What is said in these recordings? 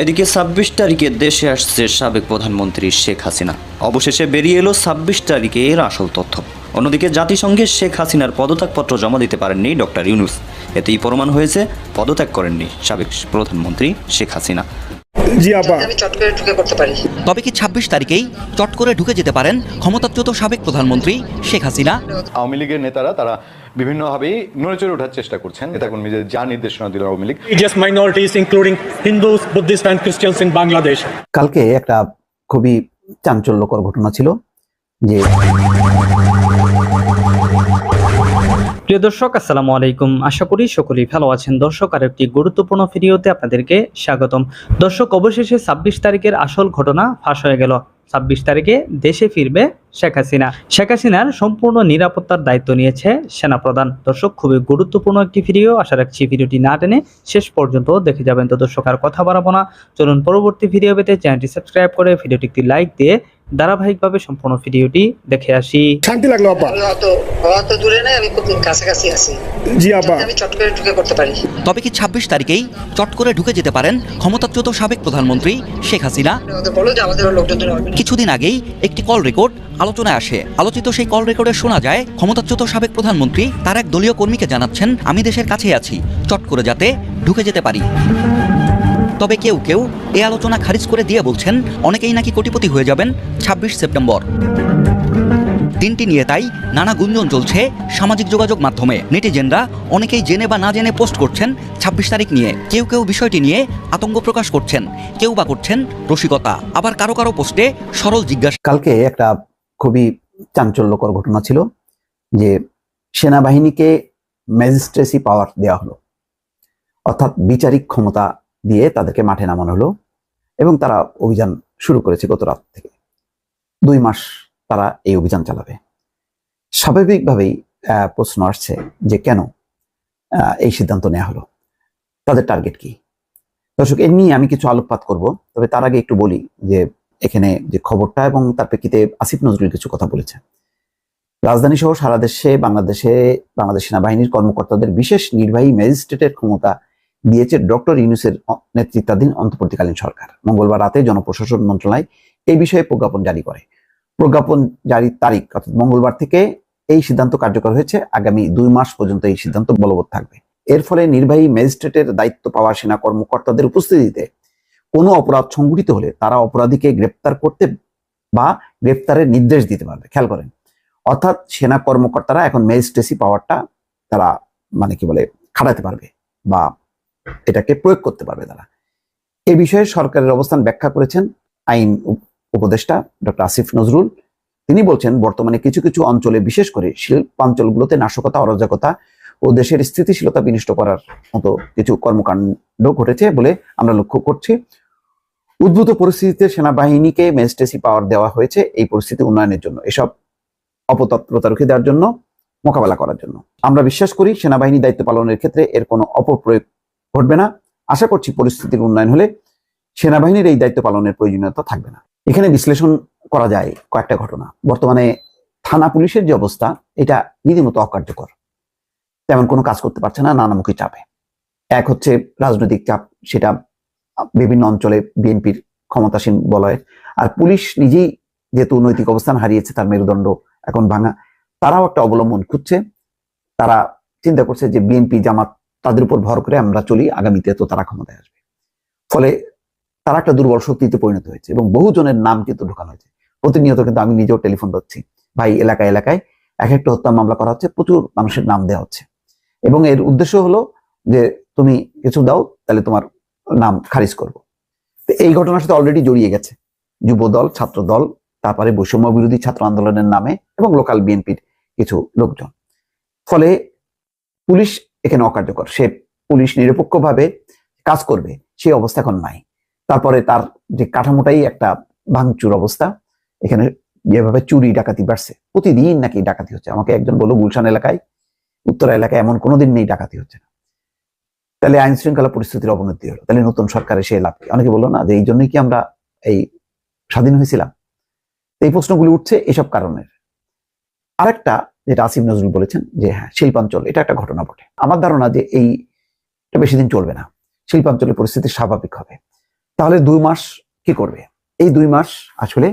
এদিকে ছাব্বিশ তারিখে দেশে আসছে সাবেক প্রধানমন্ত্রী শেখ হাসিনা। অবশেষে বেরিয়ে এলো ছাব্বিশ তারিখে এর আসল তথ্য। অন্যদিকে জাতিসংঘে শেখ হাসিনার পদত্যাগপত্র জমা দিতে পারেননি ডক্টর ইউনুস। এতেই প্রমাণ হয়েছে পদত্যাগ করেননি সাবেক প্রধানমন্ত্রী শেখ হাসিনা। জি আপা। আমি চট করে ঢুকে করতে পারি। তবে কি ছাব্বিশ তারিখেই চট করে ঢুকে যেতে পারেন ক্ষমতাচ্যুত সাবেক প্রধানমন্ত্রী শেখ হাসিনা? আওয়ামী লীগের নেতারা তারা বিভিন্ন ভাবে চড়ে ওঠার চেষ্টা করছেন। এটা কোন নিজের যা নির্দেশনা দিল Awami League. Religious minorities including Hindus Buddhist and Christians in Bangladesh কালকে একটা খুবই চাঞ্চল্যকর ঘটনা ছিল যে প্রিয় দর্শক, আসসালামু আলাইকুম। আশা করি সকলেই ভালো আছেন। দর্শক আর একটি গুরুত্বপূর্ণ ভিডিওতে আপনাদেরকে স্বাগতম। দর্শক, অবশেষে ছাব্বিশ তারিখের আসল ঘটনা ফাঁস হয়ে গেল। ছাব্বিশ তারিখে দেশে ফিরবে শেখ হাসিনা। শেখ হাসিনার সম্পূর্ণ নিরাপত্তার দায়িত্ব নিয়েছে সেনাপ্রধান। দর্শক, খুবই গুরুত্বপূর্ণ একটি ভিডিও। আশা রাখছি ভিডিওটি না টেনে শেষ পর্যন্ত দেখে যাবেন। তো দর্শক, আর কথা বাড়াবো না। চলুন পরবর্তী ভিডিও পেতে চ্যানেলটি সাবস্ক্রাইব করে ভিডিওটি একটি লাইক দিয়ে ধারাবাহিকভাবে সম্পূর্ণ ভিডিওটি দেখে আসি। শান্তি লাগল আপা অত দূরে নাই আমি খুব কাছাকাছি আছি। জি আপা আমি চট করে ঢুকে করতে পারি। তবে কি ছাব্বিশ তারিখেই চট করে ঢুকে যেতে পারেন ক্ষমতাচ্যুত সাবেক প্রধানমন্ত্রী শেখ হাসিনা? ওদের বলো যে আমাদের কিছুদিন আগেই একটি কল রেকর্ড আলোচনায় আসে। আলোচিত সেই কল রেকর্ডে শোনা যায় ক্ষমতাচ্যুত সাবেক প্রধানমন্ত্রী তার এক দলীয় কর্মীকে জানাচ্ছেন আমি দেশের কাছেই আছি চট করে যাতে ঢুকে যেতে পারি। তবে কেউ কেউ এ আলোচনা খারিজ করে দিয়ে বলছেন, অনেকেই নাকি কোটিপতি হয়ে যাবেন ছাব্বিশ সেপ্টেম্বর। দিনটি নিয়ে তাই নানা গুঞ্জন চলছে সামাজিক যোগাযোগ মাধ্যমে। নেটিজেনরা অনেকেই জেনে বা না জেনে পোস্ট করছেন ছাব্বিশ তারিখ নিয়ে। কেউ কেউ বিষয়টি নিয়ে আতঙ্ক প্রকাশ করছেন, কেউ বা করছেন রসিকতা। আবার কারও কারও পোস্টে সরল জিজ্ঞাসা কালকে একটা খুবই চাঞ্চল্যকর ঘটনা ছিল যে সেনাবাহিনীকে ম্যাজিস্ট্রেসি পাওয়ার দেওয়া হলো। অর্থাৎ বিচারিক ক্ষমতা দিয়ে তাদেরকে মাঠে নামানো হলো এবং তারা অভিযান শুরু করেছে গত রাত থেকে। দুই মাস তারা এই অভিযান চালাবে। স্বাভাবিকভাবেই প্রশ্ন আসছে যে কেন এই সিদ্ধান্ত নেওয়া হলো? তাদের টার্গেট কি? দর্শক, এ নিয়ে আমি কিছু আলোকপাত করব, তবে তার আগে একটু বলি যে এখানে যে খবরটা এবং তার প্রেক্ষিতে আসিফ নজরুল কিছু কথা বলেছে রাজধানী সহ সারা দেশে, বাংলাদেশে, বাংলাদেশ সেনাবাহিনীর কর্মকর্তাদের বিশেষ নির্বাহী ম্যাজিস্ট্রেটের ক্ষমতা দিয়েছে ডক্টর ইউনুসের নেতৃত্বাধীন অন্তর্বর্তীকালীন সরকার। মঙ্গলবার রাতে জনপ্রশাসন মন্ত্রণালয় এই বিষয়ে প্রজ্ঞাপন জারি করে। প্রজ্ঞাপন জারির তারিখ অর্থাৎ মঙ্গলবার থেকে এই সিদ্ধান্ত কার্যকর হয়েছে। আগামী দুই মাস পর্যন্ত এই সিদ্ধান্ত বলবৎ থাকবে। এর ফলে নির্বাহী ম্যাজিস্ট্রেটের দায়িত্ব পাওয়া সেনা কর্মকর্তাদের উপস্থিতিতে কোনো অপরাধ সংঘটিত হলে তারা অপরাধীকে গ্রেপ্তার করতে বা গ্রেপ্তারের নির্দেশ দিতে পারবে। খেয়াল করেন। অর্থাৎ সেনা কর্মকর্তারা এখন ম্যাজিস্ট্রেসি পাওয়ারটা তারা মানে কি বলে, খাটাতে পারবে বা এটাকে প্রয়োগ করতে পারবে তারা। এ বিষয়ে সরকারের অবস্থান ব্যাখ্যা করেছেন আইন উপদেষ্টা ডক্টর আসিফ নজরুল। তিনি বলছেন, বর্তমানে কিছু কিছু অঞ্চলে, বিশেষ করে শিল্পাঞ্চলগুলোতে নাশকতা, অরাজকতা ও দেশের স্থিতিশীলতা বিনষ্ট করার মতো কিছু কর্মকাণ্ড ঘটেছে বলে আমরা লক্ষ্য করছি। উদ্ভূত পরিস্থিতিতে সেনাবাহিনীকে ম্যাজিস্ট্রেসি পাওয়ার দেওয়া হয়েছে এই পরিস্থিতি উন্নয়নের জন্য, এসব অপতৎপরতা রুখে দেওয়ার জন্য, মোকাবেলা করার জন্য। আমরা বিশ্বাস করি, সেনাবাহিনী দায়িত্ব পালনের ক্ষেত্রে এর কোনো অপপ্রয়োগ ঘটবে না। আশা করছি পরিস্থিতির উন্নয়ন হলে সেনাবাহিনীর এই দায়িত্ব পালনের প্রয়োজনীয়তা থাকবে না। এখানে বিশ্লেষণ করা যায় কয়েকটা ঘটনা। বর্তমানে থানা পুলিশের যে অবস্থা, এটা রীতিমতো অকার্যকর। তেমন কোনো কাজ করতে পারছে না, নানামুখী চাপে। এক হচ্ছে রাজনৈতিক চাপ, সেটা বিভিন্ন অঞ্চলে বিএনপির ক্ষমতাসীন বলয়ের। আর পুলিশ নিজেই যেহেতু নৈতিক অবস্থান হারিয়েছে, তার মেরুদণ্ড এখন ভাঙা, তারাও একটা অবলম্বন খুঁজছে। তারা চিন্তা করছে যে বিএনপি জামাত তাদের উপর ভর করে আমরা চলি, আগামীতে তো তারা ক্ষমতায় আসবে। ফলে তারা একটা দুর্বল শক্তিতে পরিণত হয়েছে এবং বহু জনের নাম কিন্তু ঢোকানো হয়েছে। প্রতিনিয়ত কিন্তু আমি নিজেও টেলিফোন পাচ্ছি ভাই, এলাকায় এলাকায় এক একটা হত্যা মামলা করা হচ্ছে, প্রচুর মানুষের নাম দেওয়া হচ্ছে। এবং এর উদ্দেশ্য হলো যে, তুমি কিছু দাও, তাহলে তোমার নাম খারিজ করব। এই ঘটনার সাথে অলরেডি জড়িয়ে গেছে। যুব দল ছাত্র দল তারপরে বৈষম্য বিরোধী ছাত্র আন্দোলনের নামে এবং লোকাল বিএনপির কিছু লোকজন। ফলে পুলিশ এখানে অকার্যকর। সে পুলিশ নিরপেক্ষভাবে কাজ করবে সেই অবস্থা এখন নাই। তারপরে তার যে কাঠামোটাই একটা ভাঙচুর অবস্থা, এখানে যেভাবে চুরি, ডাকাতি বাড়ছে, প্রতিদিন নাকি ডাকাতি হচ্ছে। আমাকে একজন বলল, গুলশান এলাকায়, উত্তরা এলাকায় এমন কোনোদিন নেই ডাকাতি হচ্ছে না। তাহলে আইন শৃঙ্খলা পরিস্থিতির অবনতি হলো। তাহলে নতুন সরকারে সে লাভ কি? অনেকে বলল, না, যে এই জন্যই কি আমরা এই স্বাধীন হয়েছিলাম? এই প্রশ্নগুলি উঠছে এসব কারণের। আরেকটা যেটা আসিফ নজরুল বলেছেন যে হ্যাঁ শিল্পাঞ্চল, এটা একটা ঘটনা বটে। আমার ধারণা যে এই বেশি দিন চলবে না। শিল্পাঞ্চলের পরিস্থিতি স্বাভাবিক হবে। তাহলে দুই মাস কি করবে? এই দুই মাস আসলে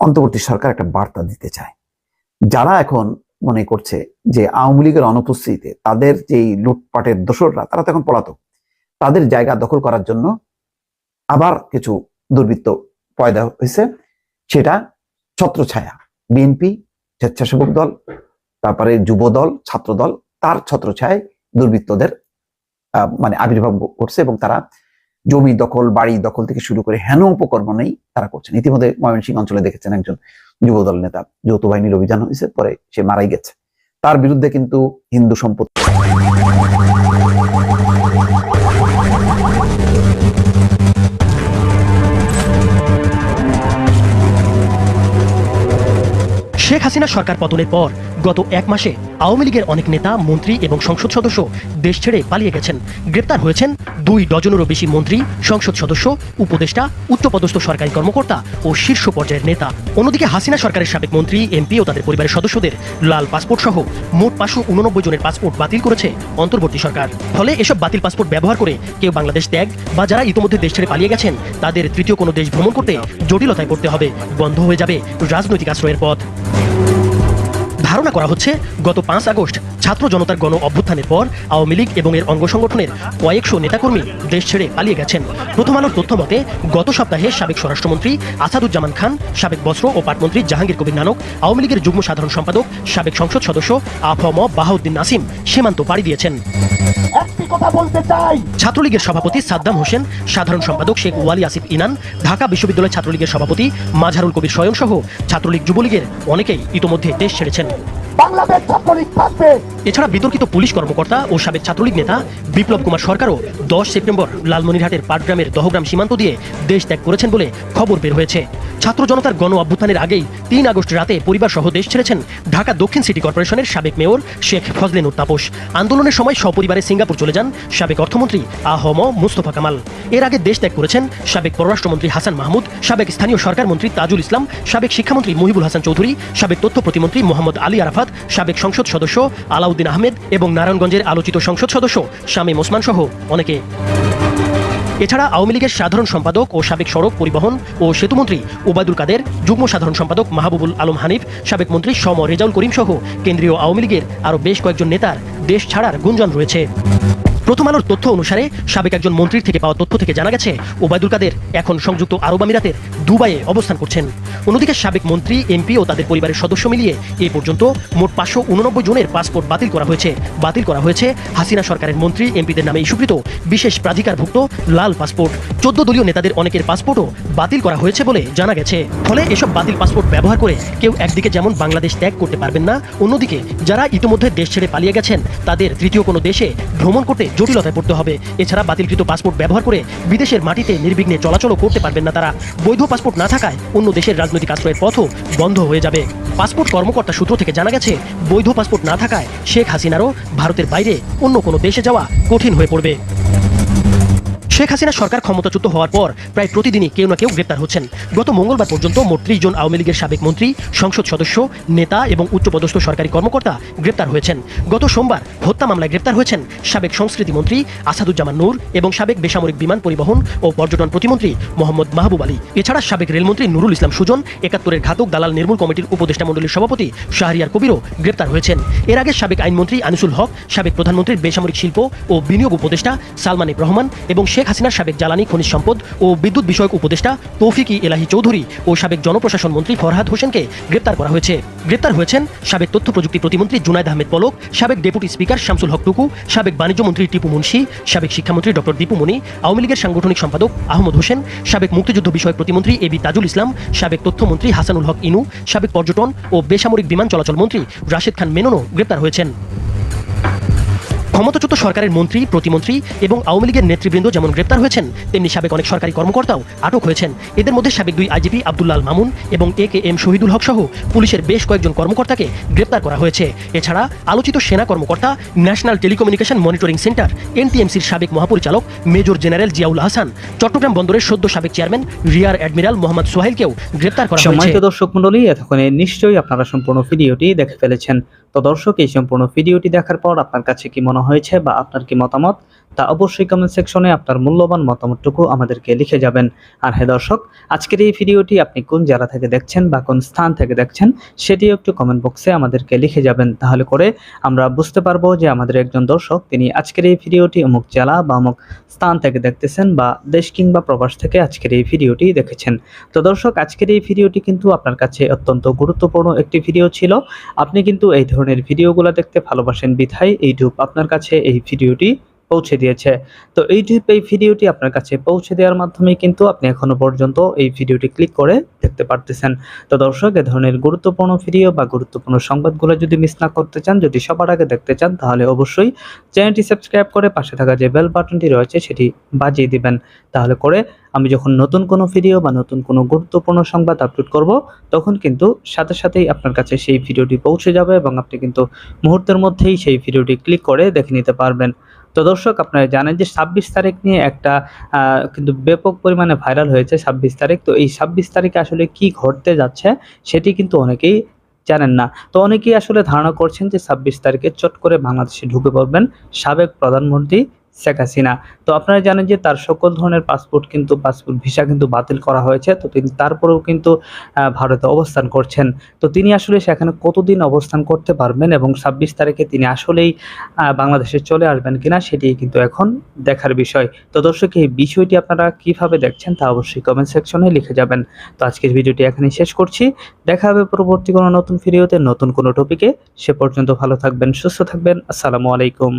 অন্তর্বর্তী সরকার একটা বার্তা দিতে চায়। যারা এখন মনে করছে যে আওয়ামী লীগের অনুপস্থিতিতে তাদের যেই লুটপাটের দোসররা, তারা তো এখন পলাতক। তাদের জায়গা দখল করার জন্য আবার কিছু দুর্বৃত্ত পয়দা হয়েছে। সেটা ছত্রছায়া, বিএনপি, স্বেচ্ছাসেবক দল তারপরে যুবদল, ছাত্রদল ছাত্র দল তার ছত্রছায়ায় দুর্বৃত্তদের মানে আবির্ভাব করছে এবং তারা জমি দখল, বাড়ি দখল থেকে শুরু করে হেন উপকর্মণেই তারা করছেন। ইতিমধ্যে ময়মনসিংহ অঞ্চলে দেখেছেন একজন যুবদল নেতা। যৌথ বাহিনীর অভিযান হয়েছে, পরে সে মারাই গেছে। তার বিরুদ্ধে কিন্তু হিন্দু সম্পত্তি শেখ হাসিনা সরকার পতনের পর গত এক মাসে আওয়ামী লীগের অনেক নেতা, মন্ত্রী এবং সংসদ সদস্য দেশ ছেড়ে পালিয়ে গেছেন। গ্রেপ্তার হয়েছেন দুই ডজনেরও বেশি মন্ত্রী, সংসদ সদস্য, উপদেষ্টা, উচ্চপদস্থ সরকারি কর্মকর্তা ও শীর্ষ পর্যায়ের নেতা। অন্যদিকে হাসিনা সরকারের সাবেক মন্ত্রী এমপি ও তাদের পরিবারের সদস্যদের লাল পাসপোর্ট সহ মোট পাঁচশো উননব্বই জনের পাসপোর্ট বাতিল করেছে অন্তর্বর্তী সরকার। ফলে এসব বাতিল পাসপোর্ট ব্যবহার করে কেউ বাংলাদেশ ত্যাগ বা যারা ইতিমধ্যে দেশ ছেড়ে পালিয়ে গেছেন, তাদের তৃতীয় কোনো দেশ ভ্রমণ করতে জটিলতায় পড়তে হবে। বন্ধ হয়ে যাবে রাজনৈতিক আশ্রয়ের পথ। ধারণা করা হচ্ছে গত পাঁচ আগস্ট ছাত্র জনতার গণ অভ্যুত্থানের পর আওয়ামী লীগ এবং এর অঙ্গ সংগঠনের কয়েকশো নেতাকর্মী দেশ ছেড়ে পালিয়ে গেছেন। প্রথম আলোর তথ্য মতে গত সপ্তাহে সাবেক স্বরাষ্ট্রমন্ত্রী আসাদুজ্জামান খান সাবেক বস্ত্র ও পাটমন্ত্রী জাহাঙ্গীর কবির নানক আওয়ামী লীগের যুগ্ম সাধারণ সম্পাদক সাবেক সংসদ সদস্য আফম বাহাউদ্দিন নাসিম সীমান্ত পাড়ি দিয়েছেন। ছাত্রলীগের সভাপতি সাদ্দাম হোসেন সাধারণ সম্পাদক শেখ ওয়ালি আসিফ ইনান ঢাকা বিশ্ববিদ্যালয় ছাত্রলীগের সভাপতি মাঝারুল কবির স্বয়ং সহ ছাত্রলীগ যুবলীগের অনেকেই ইতোমধ্যে দেশ ছেড়েছেন। Hey. এছাড়া বিতর্কিত পুলিশ কর্মকর্তা ও সাবেক ছাত্রলীগ নেতা বিপ্লব কুমার সরকারও দশ সেপ্টেম্বর লালমনিরহাটের পাটগ্রামের দহগ্রাম সীমান্ত দিয়ে দেশ ত্যাগ করেছেন বলে খবর বের হয়েছে। ছাত্র জনতার গণ অভ্যুত্থানের আগেই তিন আগস্ট রাতে পরিবার সহ দেশ ছেড়েছেন ঢাকা দক্ষিণ সিটি কর্পোরেশনের সাবেক মেয়র শেখ ফজলেনুর তাপস। আন্দোলনের সময় সপরিবারে সিঙ্গাপুর চলে যান সাবেক অর্থমন্ত্রী আহম মুস্তফা কামাল। এর আগে দেশ ত্যাগ করেছেন সাবেক পররাষ্ট্রমন্ত্রী হাসান মাহমুদ, সাবেক স্থানীয় সরকার মন্ত্রী তাজুল ইসলাম, সাবেক শিক্ষামন্ত্রী মহিবুল হাসান চৌধুরী, সাবেক তথ্য প্রতিমন্ত্রী মোহাম্মদ আলী আরাফাত সাবেক সংসদ সদস্য আলাউদ্দিন আহমেদ এবং নারায়ণগঞ্জের আলোচিত সংসদ সদস্য শামীম ওসমান সহ অনেকে। এছাড়া আওয়ামী লীগের সাধারণ সম্পাদক ও সাবেক সড়ক পরিবহন ও সেতুমন্ত্রী ওবায়দুল কাদের, যুগ্ম সাধারণ সম্পাদক মাহবুবুল আলম হানিফ, সাবেক মন্ত্রী সম রেজাউল করিম সহ কেন্দ্রীয় আওয়ামী লীগের আরও বেশ কয়েকজন নেতার দেশ ছাড়ার গুঞ্জন রয়েছে। প্রথম আলোর তথ্য অনুসারে সাবেক একজন মন্ত্রীর থেকে পাওয়া তথ্য থেকে জানা গেছে, ওবায়দুল কাদের এখন সংযুক্ত আরব আমিরাতের দুবাইয়ে অবস্থান করছেন। অন্যদিকে সাবেক মন্ত্রী, এমপি ও তাদের পরিবারের সদস্য মিলিয়ে এ পর্যন্ত মোট পাঁচশো উননব্বই জনের পাসপোর্ট বাতিল করা হয়েছে। বাতিল করা হয়েছে হাসিনা সরকারের মন্ত্রী, এমপিদের নামে ইস্যুকৃত বিশেষ প্রাধিকারভুক্ত লাল পাসপোর্ট। চোদ্দ দলীয় নেতাদের অনেকের পাসপোর্টও বাতিল করা হয়েছে বলে জানা গেছে। ফলে এসব বাতিল পাসপোর্ট ব্যবহার করে কেউ একদিকে যেমন বাংলাদেশ ত্যাগ করতে পারবেন না, অন্যদিকে যারা ইতিমধ্যে দেশ ছেড়ে পালিয়ে গেছেন, তাদের তৃতীয় কোনো দেশে ভ্রমণ করতে জটিলতায় পড়তে হবে। এছাড়া বাতিলকৃত পাসপোর্ট ব্যবহার করে বিদেশের মাটিতে নির্বিঘ্নে চলাচলও করতে পারবেন না তারা। বৈধ পাসপোর্ট না থাকায় অন্য দেশের রাজনৈতিক আশ্রয়ের পথও বন্ধ হয়ে যাবে। পাসপোর্ট কর্মকর্তা সূত্র থেকে জানা গেছে, বৈধ পাসপোর্ট না থাকায় শেখ হাসিনারও ভারতের বাইরে অন্য কোনো দেশে যাওয়া কঠিন হয়ে পড়বে। শেখ হাসিনা সরকার ক্ষমতাচ্যুত হওয়ার পর প্রায় প্রতিদিনই কেউ না কেউ গ্রেপ্তার হচ্ছেন। গত মঙ্গলবার পর্যন্ত মোট ত্রিশ জন আওয়ামী লীগের সাবেক মন্ত্রী, সংসদ সদস্য, নেতা এবং উচ্চপদস্থ সরকারি কর্মকর্তা গ্রেপ্তার হয়েছেন। গত সোমবার হত্যা মামলায় গ্রেপ্তার হয়েছেন সাবেক সংস্কৃতি মন্ত্রী আসাদুজ্জামান নূর এবং সাবেক বেসামরিক বিমান পরিবহন ও পর্যটন প্রতিমন্ত্রী মোহাম্মদ মাহবুব আলী। এছাড়া সাবেক রেলমন্ত্রী নুরুল ইসলাম সুজন, একাত্তরের ঘাতক দালাল নির্মূল কমিটির উপদেষ্টা মণ্ডলীর সভাপতি শাহরিয়ার কবিরও গ্রেপ্তার হয়েছেন। এর আগে সাবেক আইনমন্ত্রী আনিসুল হক, সাবেক প্রধানমন্ত্রীর বেসামরিক শিল্প ও বিনিয়োগ উপদেষ্টা সালমানিক রহমান এবং শেখ হাসিনার সাবেক জ্বালানি, খনিজ সম্পদ ও বিদ্যুৎ বিষয়ক উপদেষ্টা তৌফিকি এলাহি চৌধুরী ও সাবেক জনপ্রশাসন মন্ত্রী ফরহাদ হোসেনকে গ্রেপ্তার করা হয়েছে। গ্রেপ্তার হয়েছেন সাবেক তথ্য প্রযুক্তি প্রতিমন্ত্রী জুনায়দ আহমেদ পলক, সাবেক ডেপুটি স্পিকার শামসুল হক টুকু, সাবেক বাণিজ্য মন্ত্রী টিপু মুন্সি, সাবেক শিক্ষামন্ত্রী ডক্টর দীপু মনি, আওয়ামী লীগের সাংগঠনিক সম্পাদক আহমদ হোসেন, সাবেক মুক্তিযুদ্ধ বিষয়ক প্রতিমন্ত্রী এবি তাজুল ইসলাম, সাবেক তথ্যমন্ত্রী হাসানুল হক ইনু, সাবেক পর্যটন ও বেসামরিক বিমান চলাচল মন্ত্রী রাশেদ খান মেননও গ্রেপ্তার হয়েছেন। ক্ষমতাচ্যুত সরকারের মন্ত্রী, প্রতিমন্ত্রী এবং আওয়ামী লীগের নেতৃবৃন্দ যেমন গ্রেপ্তার হয়েছেন, তেমনি সাবেক অনেক সরকারি কর্মকর্তাও আটক হয়েছেন। এদের মধ্যে সাবেক দুই আইজিপি আব্দুল্লাল মামুন এবং এ কে এম শহীদুল হক সহ পুলিশের বেশ কয়েকজন কর্মকর্তাকে গ্রেপ্তার করা হয়েছে। এছাড়া আলোচিত সেনা কর্মকর্তা, ন্যাশনাল টেলিকমিউনিকেশন মনিটরিং সেন্টার, এনটিএমসির সাবেক মহাপরিচালক মেজর জেনারেল জিয়াউল হাসান, চট্টগ্রাম বন্দরের সদ্য সাবেক চেয়ারম্যান রিয়ার অ্যাডমিরাল মোহাম্মদ সোহাইলকেও গ্রেপ্তার করা হয়েছে। দর্শক এতক্ষণে নিশ্চয়ই আপনারা সম্পূর্ণ ভিডিওটি দেখে ফেলেছেন। তো দর্শক, এই সম্পূর্ণ ভিডিওটি দেখার পর আপনার কাছে কি মনে হয়েছে বা আপনার কি মতামত? তা অবশ্যই কমেন্ট সেকশনে আপনার মূল্যবান মতামতটুকু আমাদেরকে লিখে যাবেন। আর হ্যাঁ দর্শক, আজকের এই ভিডিওটি আপনি কোন জেলা থেকে দেখছেন বা কোন স্থান থেকে দেখছেন, সেটিও একটু কমেন্ট বক্সে আমাদেরকে লিখে যাবেন। তাহলে করে আমরা বুঝতে পারব যে আমাদের একজন দর্শক, তিনি আজকের এই ভিডিওটি অমুক জেলা বা অমুক স্থান থেকে দেখতেছেন বা দেশ কিংবা প্রবাস থেকে আজকের এই ভিডিওটি দেখেছেন। তো দর্শক, আজকের এই ভিডিওটি কিন্তু আপনার কাছে অত্যন্ত গুরুত্বপূর্ণ একটি ভিডিও ছিল। আপনি কিন্তু এই ধরনের ভিডিওগুলো দেখতে ভালোবাসেন বিধায় ইউটিউব আপনার কাছে এই ভিডিওটি পৌঁছে দিয়েছে। তো ইউটিউব এই ভিডিওটি আপনার কাছে পৌঁছে দেওয়ার মাধ্যমে কিন্তু আপনি এখনও পর্যন্ত এই ভিডিওটি ক্লিক করে দেখতে পারতেছেন। তো দর্শক, এ ধরনের গুরুত্বপূর্ণ ভিডিও বা গুরুত্বপূর্ণ সংবাদগুলো যদি মিস না করতে চান, যদি সবার আগে দেখতে চান, তাহলে অবশ্যই চ্যানেলটি সাবস্ক্রাইব করে পাশে থাকা যে বেল বাটনটি রয়েছে, সেটি বাজিয়ে দিবেন। তাহলে করে আমি যখন নতুন কোনো ভিডিও বা নতুন কোনো গুরুত্বপূর্ণ সংবাদ আপলোড করব, তখন কিন্তু সাথে সাথেই আপনার কাছে সেই ভিডিওটি পৌঁছে যাবে এবং আপনি কিন্তু মুহূর্তের মধ্যেই সেই ভিডিওটি ক্লিক করে দেখে নিতে পারবেন। তো দর্শক, আপনারা জানেন যে ছাব্বিশ তারিখ নিয়ে একটা কিন্তু ব্যাপক পরিমাণে ভাইরাল হয়েছে ছাব্বিশ তারিখ। তো এই ছাব্বিশ তারিখে আসলে কি ঘটতে যাচ্ছে সেটি কিন্তু অনেকেই জানেন না। তো অনেকেই আসলে ধারণা করছেন যে ছাব্বিশ তারিখে চট করে বাংলাদেশে ঢুকে পড়বেন সাবেক প্রধানমন্ত্রী শেখ হাসিনা। তো আপনারা জানেন যে তার সকল ধরনের পাসপোর্ট কিন্তু পাসপোর্ট ভিসা কিন্তু বাতিল করা হয়েছে। তো তিনি তারপরেও কিন্তু ভারতে অবস্থান করছেন। তো তিনি আসলে সেখানে কতদিন অবস্থান করতে পারবেন এবং ছাব্বিশ তারিখে তিনি আসলেই বাংলাদেশে চলে আসবেন কিনা সেটি কিন্তু এখন দেখার বিষয়। তো দর্শক, এই বিষয়টি আপনারা কীভাবে দেখছেন তা অবশ্যই কমেন্ট সেকশনে লিখে যাবেন। তো আজকের ভিডিওটি এখানেই শেষ করছি। দেখা হবে পরবর্তী কোনো নতুন ভিডিওতে নতুন কোনো টপিকে সে পর্যন্ত ভালো থাকবেন, সুস্থ থাকবেন। আসসালামু আলাইকুম।